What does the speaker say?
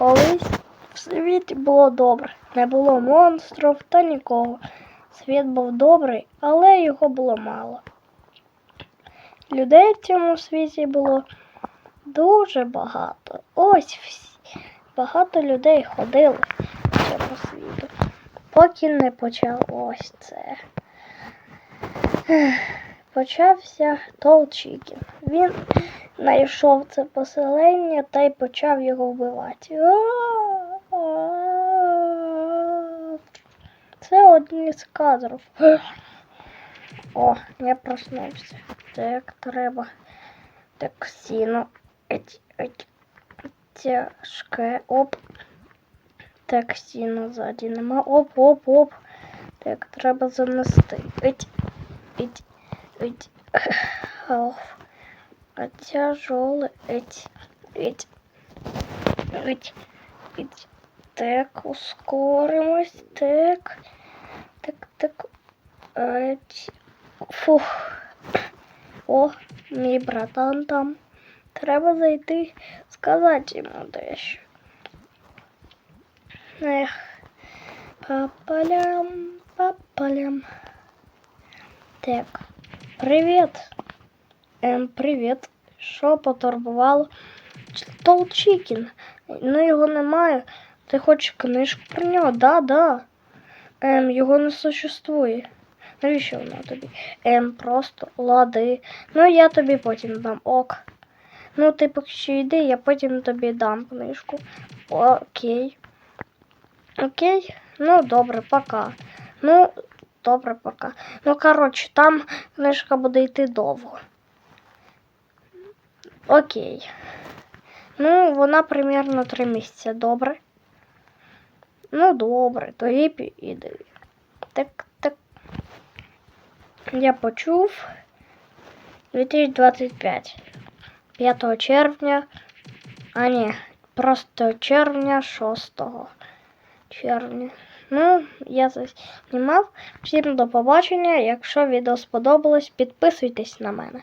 Колись в світі було добре. Не було монстрів та нікого. Світ був добрий, але його було мало. Людей в цьому світі було дуже багато. Ось всі. Багато людей ходили в цьому світу, поки не почалось це. Почався Толчікін. Він знайшов це поселення та й почав його вбивати. Це один із кадрів. О, я проснувся. Так, треба. Еть. Тяжке. Оп. Так, сіно ззаді нема. Оп, оп, оп. Так, треба занести. Еть, еть, еть. Ох. Тяжелый. Еть, еть. Еть, еть. Так, ускоримось. Так. Так, так. Еть. Фух. О, мій братан там. Треба зайти, сказати йому дещо. Ех, папалям, папалям. Так, привіт. Ем, привіт. Що потурбувало? Толчікін. Ну його немає. Ти хочеш книжку про нього? Да, да. Ем, його не существує. Навіщо воно тобі? Ем, просто лади. Ну я тобі потім дам ок. Ну, ти поки що йди, я потім тобі дам книжку. Окей. Окей? Ну, добре, пока. Ну, добре, пока. Ну, коротше, там книжка буде йти довго. Окей. Ну, вона примерно три місяці, добре. Ну, добре, тоді піди. Так, так. Я почув. 2025. 5 червня. А ні, просто червня 6 червня. Ну, я знімав. Всім до побачення. Якщо відео сподобалось, підписуйтесь на мене.